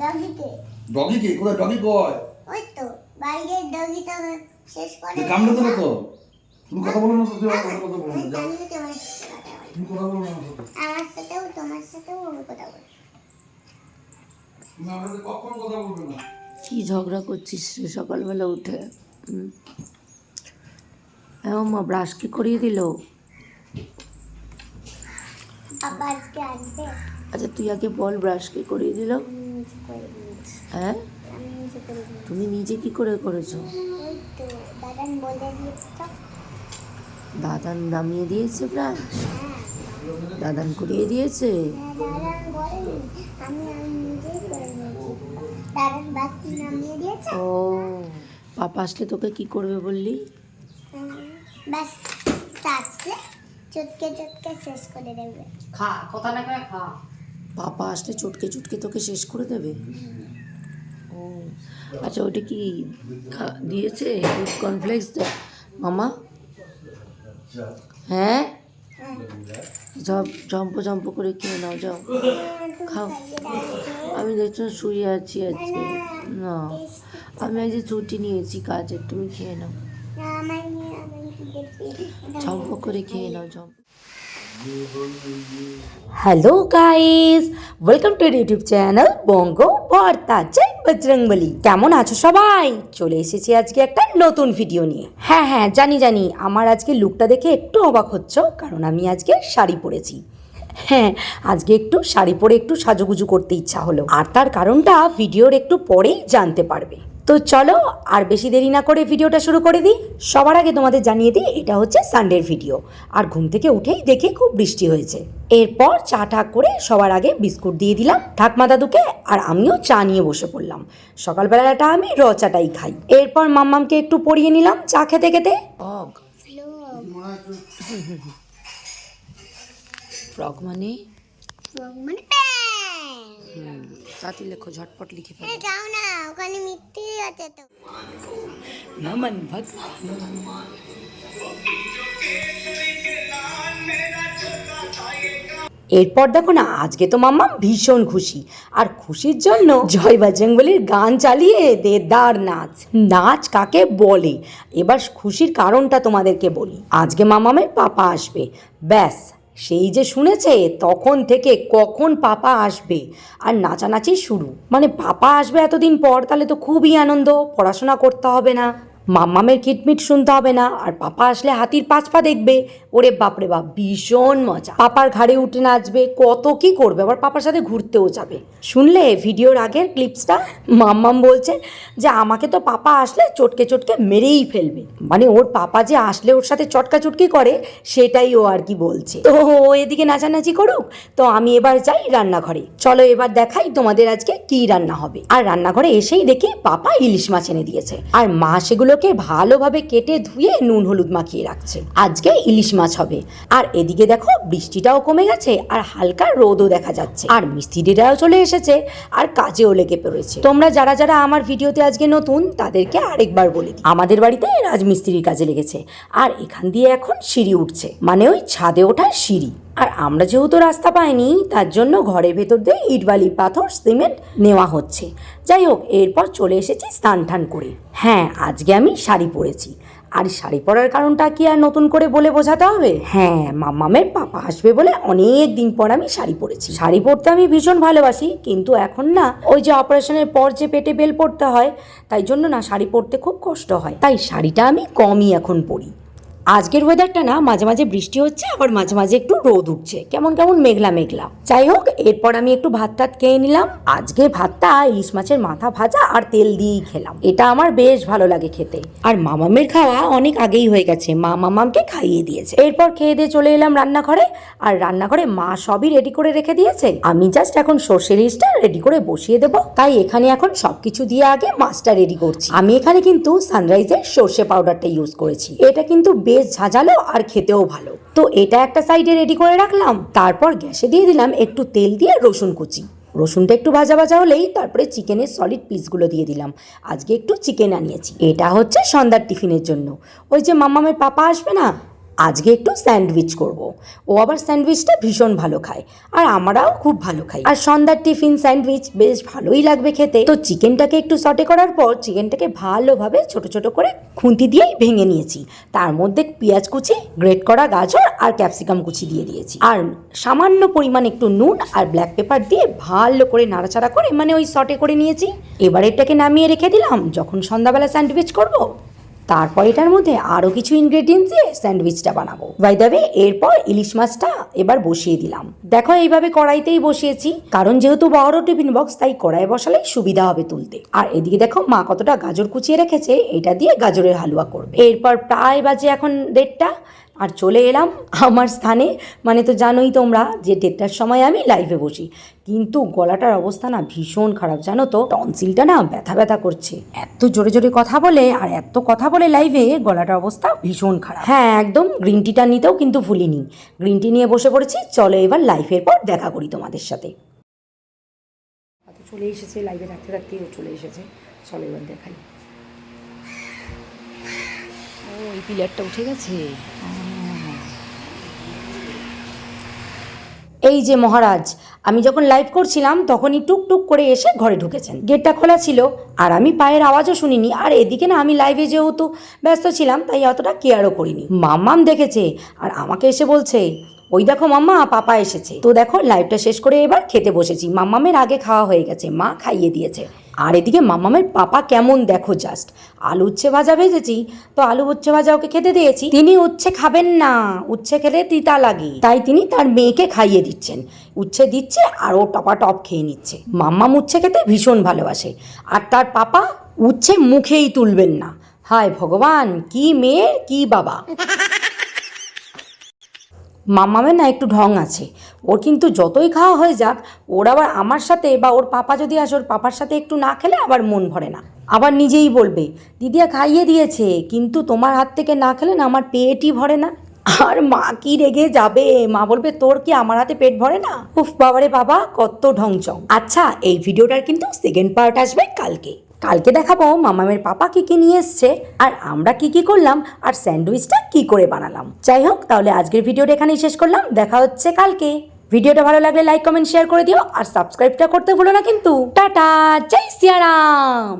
ডগিকে doggy কি? কোথায় doggy কয় ওই তো ডগিটা শেষ করে কামড়ে দেবে তো। তুমি কথা বলো না তো কথা বলো না কথা তুমি কথা বলো না আমার সাথেও তোমার সাথেও আমি কথা বলি। তুমি আমার সাথে কখনো কথা বলবে না। কি ঝগড়া করছিস রে সকালবেলা উঠে? হ্যাঁ মা ব্রাশ কি করিয়ে দিল? আচ্ছা তুই আগে বল ব্রাশ কি করিয়ে দিল? হ্যাঁ? তুমি নিজে কি করে করেছ? দাদান নামিয়ে দিয়েছে ব্রাশ? দাদান করিয়ে দিয়েছে? ও পাপা আসলে তোকে কি করবে বললি? আসলে চটকে চটকে শেষ করে দেবে। খা কথা না খা। পাপা আসলে চটকে চটকে তোকে শেষ করে দেবে? ও আচ্ছা ওটা কি দিয়েছে? দুধ কর্নফ্লেক্স মামা? হ্যাঁ? জম্প জম্প করে খেয়ে নাও যাও। খাও। আমি দেখছ শুয়ে আছি আজকে। না। আমি আজ ছুটি নিয়েছি কাজের তুমি খেয়ে নাও। ঝম্প করে খেয়ে নাও jump hello guys welcome to YouTube channel বঙ্গ ভর্তা জয় বজরংবলী কেমন আছো সবাই? চলে এসেছি আজকে একটা নতুন ভিডিও নিয়ে। হ্যাঁ হ্যাঁ জানি জানি। আমার আজকে লুকটা দেখে একটু অবাক হচ্ছ, কারণ আমি আজকে শাড়ি পরেছি। হ্যাঁ আজকে একটু শাড়ি পরে একটু সাজুগুজু করতে ইচ্ছা হলো। আর তার কারণটা ভিডিওর একটু পরেই জানতে পারবে। তো চলো আর বেশি দেরি না করে ভিডিওটা শুরু করে দিই। সবার আগে তোমাদের জানিয়ে দিই এটা হচ্ছে সানডের ভিডিও আর ঘুম থেকে উঠেই দেখে খুব বৃষ্টি হয়েছে। এরপর চা ঠাক করে সবার আগে বিস্কুট দিয়ে দিলাম ঠাকমা দাদুকে আর আমিও চা নিয়ে বসে পড়লাম। সকালবেলাটা আমি র চাটাই খাই। এরপর মাম্মামকে একটু পরিয়ে নিলাম চা খেতে খেতে। ফ্রক মানে? মানে ঝটপট লিখে না। ওখানে মিথ্যে আছে তো। নমন ভক্ত। এরপর দেখো না, আজকে তো মাম্মা ভীষণ খুশি। আর খুশির জন্য জয় বজরংবলির গান চালিয়ে দেদার নাচ। নাচ কাকে বলে? এবার খুশির কারণটা তোমাদেরকে বলি। আজকে মামামের পাপা আসবে। ব্যাস। সেই যে শুনেছে, তখন থেকে কখন পাপা আসবে? আর নাচানাচি শুরু। মানে পাপা আসবে এতদিন পর, তাহলে তো খুবই আনন্দ, পড়াশোনা করতে হবে না। মাম্মামের কিটমিট শুনতে হবে না, আর পাপা আসলে হাতির পাঁচ পা দেখবে। ওরে বাপরে বাপ, ভীষণ মজা। পাপার ঘাড়ে উঠে নাচবে, কত কি করবে, আবার পাপার সাথে ঘুরতেও যাবে। শুনলে ভিডিওর আগের ক্লিপসটা? মাম্মাম বলছে যে, আমাকে তো পাপা আসলে চটকে চটকে মেরেই ফেলবে। মানে ওর পাপা যে আসলে ওর সাথে চটকা চটকি করে, সেটাই ও আর কি বলছে। তো ও এদিকে নাচানাচি করুক, তো আমি এবার যাই রান্নাঘরে। চলো এবার দেখাই তোমাদের আজকে কি রান্না হবে। আর রান্নাঘরে এসেই দেখি পাপা ইলিশ মাছ এনে দিয়েছে। আর মা সেগুলোকে ভালোভাবে কেটে ধুয়ে নুন হলুদ মাখিয়ে রাখছে। আজকে ইলিশ মাছ হবে। আর এদিকে দেখো, বৃষ্টিটাও কমে গেছে আর হালকা রোদও দেখা যাচ্ছে। আর মিস্ত্রিরাও চলে এসেছে আর কাজেও লেগে পড়েছে। তোমরা যারা যারা আমার ভিডিওতে আজকে নতুন, তাদেরকে আরেকবার বলে আমাদের বাড়িতে রাজমিস্ত্রির কাজে লেগেছে। আর এখান দিয়ে এখন সিঁড়ি উঠছে। মানে ওই ছাদে ওঠার সিঁড়ি। আর আমরা যেহেতু রাস্তা পাইনি, তার জন্য ঘরের ভেতর দিয়ে ইট বালি পাথর, সিমেন্ট নেওয়া হচ্ছে। যাই হোক, এরপর চলে এসেছি স্নান টান করে। হ্যাঁ আজকে আমি শাড়ি পরেছি। আর শাড়ি পরার কারণটা কি আর নতুন করে বলে বোঝাতে হবে? হ্যাঁ মামামের পাপা আসবে বলে অনেক দিন পর আমি শাড়ি পরেছি। শাড়ি পরতে আমি ভীষণ ভালোবাসি, কিন্তু এখন না, ওই যে অপারেশনের পর যে পেটে বেল পড়তে হয়, তাই জন্য না শাড়ি পরতে খুব কষ্ট হয়। তাই শাড়িটা আমি কমই এখন পরি। আজকের ওয়েদারটা না, মাঝে মাঝে বৃষ্টি হচ্ছে, আবার মাঝে মাঝে একটু রোদ উঠছে। কেমন কেমন মেঘলা মেঘলা। যাই হোক, এরপর আমি একটু ভাত টাত খেয়ে নিলাম। আজকে ভাতটা ইলিশ মাছের মাথা ভাজা আর তেল দিয়েই খেলাম। এটা আমার বেশ ভালো লাগে খেতে। আর মামামের খাওয়া অনেক আগেই হয়ে গেছে। মা মামামকে খাইয়ে দিয়েছে। এরপর খেয়ে দিয়ে চলে এলাম রান্নাঘরে। আর রান্নাঘরে মা সবই রেডি করে রেখে দিয়েছে। আমি জাস্ট এখন সর্ষে ইলিশটা রেডি করে বসিয়ে দেবো। তাই এখানে এখন সবকিছু দিয়ে আগে মাছটা রেডি করছি। আমি এখানে কিন্তু সানরাইজের সর্ষে পাউডারটা ইউজ করেছি। এটা কিন্তু বেশ ঝাঁঝালো আর খেতেও ভালো। তো এটা একটা সাইডে রেডি করে রাখলাম। তারপর গ্যাসে দিয়ে দিলাম একটু তেল দিয়ে রসুন কুচি। রসুনটা একটু ভাজা ভাজা হলেই তারপরে চিকেনের সলিড পিসগুলো দিয়ে দিলাম। আজকে একটু চিকেন আনিয়েছি। এটা হচ্ছে সন্ধ্যার টিফিনের জন্য। ওই যে মামামের পাপা আসবে না? আজকে একটু স্যান্ডউইচ করব। ও আবার স্যান্ডউইচটা ভীষণ ভালো খায় আর আমরাও খুব ভালো খাই। আর সন্ধ্যার টিফিন স্যান্ডউইচ বেশ ভালোই লাগবে খেতে। তো চিকেনটাকে একটু সটে করার পর চিকেনটাকে ভালোভাবে ছোট ছোট করে খুন্তি দিয়েই ভেঙে নিয়েছি। তার মধ্যে পেঁয়াজ কুচি, গ্রেট করা গাজর আর ক্যাপসিকাম কুচি দিয়ে দিয়েছি। আর সামান্য পরিমাণ একটু নুন আর ব্ল্যাক পেপার দিয়ে ভালো করে নাড়াচাড়া করে মানে ওই সটে করে নিয়েছি। এবার এটাকে নামিয়ে রেখে দিলাম। যখন সন্ধ্যাবেলা স্যান্ডউইচ করব তারপর এটার মধ্যে আরও কিছু ইনগ্রেডিয়েন্টস দিয়ে স্যান্ডউইচটা বানাবো। বাই দ্য ওয়ে এরপর ইলিশ মাছটা এবার বসিয়ে দিলাম। দেখো, এইভাবে কড়াইতেই বসিয়েছি। কারণ যেহেতু বড় টিফিন বক্স তাই কড়াই বসালে সুবিধা হবে তুলতে। আর এদিকে দেখো, মা কতটা গাজর কুচিয়ে রেখেছে, এটা দিয়ে গাজরের হালুয়া করবে। এরপর প্রায় বাজে এখন দেড়টা। আর চলে এলাম আমার স্থানে। মানে তো জানোই তোমরা যে দেড়টার সময় আমি লাইভে বসি। কিন্তু গলাটার অবস্থা না ভীষণ খারাপ, জানো তো? টনসিলটা না ব্যথা ব্যথা করছে। এত জোরে জোরে কথা বলে আর এত কথা বলে লাইভে গলাটার অবস্থা ভীষণ খারাপ। হ্যাঁ একদম গ্রিন টিটা নিতেও কিন্তু ভুলিনি। গ্রিন টি নিয়ে বসে পড়েছি। চলো এবার লাইভের পর দেখা করি তোমাদের সাথে। চলে এসেছে লাইভে থাকতে থাকতেই ও চলে এসেছে। চলো এবার দেখাই। ও, এই পিলারটা উঠে গেছে। এই যে মহারাজ, আমি যখন লাইভ করছিলাম, তখনই টুকটুক করে এসে ঘরে ঢুকেছেন। গেটটা খোলা ছিল, আর আমি পায়ের আওয়াজও শুনিনি। আর এদিকে না, আমি লাইভে যেহেতু ব্যস্ত ছিলাম, তাই অতটা কেয়ারও করিনি। মাম্মাম দেখেছে, আর আমাকে এসে বলছে, ওই দেখো মাম্মা, পাপা এসেছে। তো দেখো লাইভটা শেষ করে এবার খেতে বসেছি। মাম্মামের আগে খাওয়া হয়ে গেছে, মা খাইয়ে দিয়েছে। আর এদিকে মাম্মামের পাপা কেমন দেখো জাস্ট আলু উচ্ছে ভাজা ভেজেছি, তো আলু উচ্ছে ভাজা ওকে খেতে দিয়েছি। তিনি উচ্ছে খাবেন না, উচ্ছে খেলে তিতা লাগে। তাই তিনি তার মেয়েকে খাইয়ে দিচ্ছেন। উচ্ছে দিচ্ছে আর ও টপা টপ খেয়ে নিচ্ছে। মাম্মাম উচ্ছে খেতে ভীষণ ভালোবাসে। আর তার পাপা উচ্ছে মুখেই তুলবেন না। হায় ভগবান, কি মেয়ের কি বাবা। মামামের না একটু ঢং আছে। ওর কিন্তু যতই খাওয়া হয়ে যাক, ওর আবার আমার সাথে বা ওর পাপা যদি আসে, ওর পাপার সাথে একটু না খেলে আবার মন ভরে না। আবার নিজেই বলবে দিদিয়া খাইয়ে দিয়েছে, কিন্তু তোমার হাত থেকে না খেলে না আমার পেটই ভরে না। আর মা কি রেগে যাবে? মা বলবে, তোর কি আমার হাতে পেট ভরে না? উফ, বাবারে বাবা, কত ঢংচং আচ্ছা এই ভিডিওটার কিন্তু সেকেন্ড পার্ট আসবে কালকে। কালকে দেখাবো মামামের পাপা কী কী নিয়ে এসছে, আর আমরা কি কি করলাম, আর স্যান্ডউইচটা কি করে বানালাম। যাই হোক, তাহলে আজকের ভিডিওটা এখানেই শেষ করলাম, দেখা হচ্ছে কালকে। ভিডিওটা ভালো লাগলে লাইক কমেন্ট শেয়ার করে দিও, আর সাবস্ক্রাইবটা করতে ভুলো না কিন্তু। টাটা, জয় সিয়ারাম!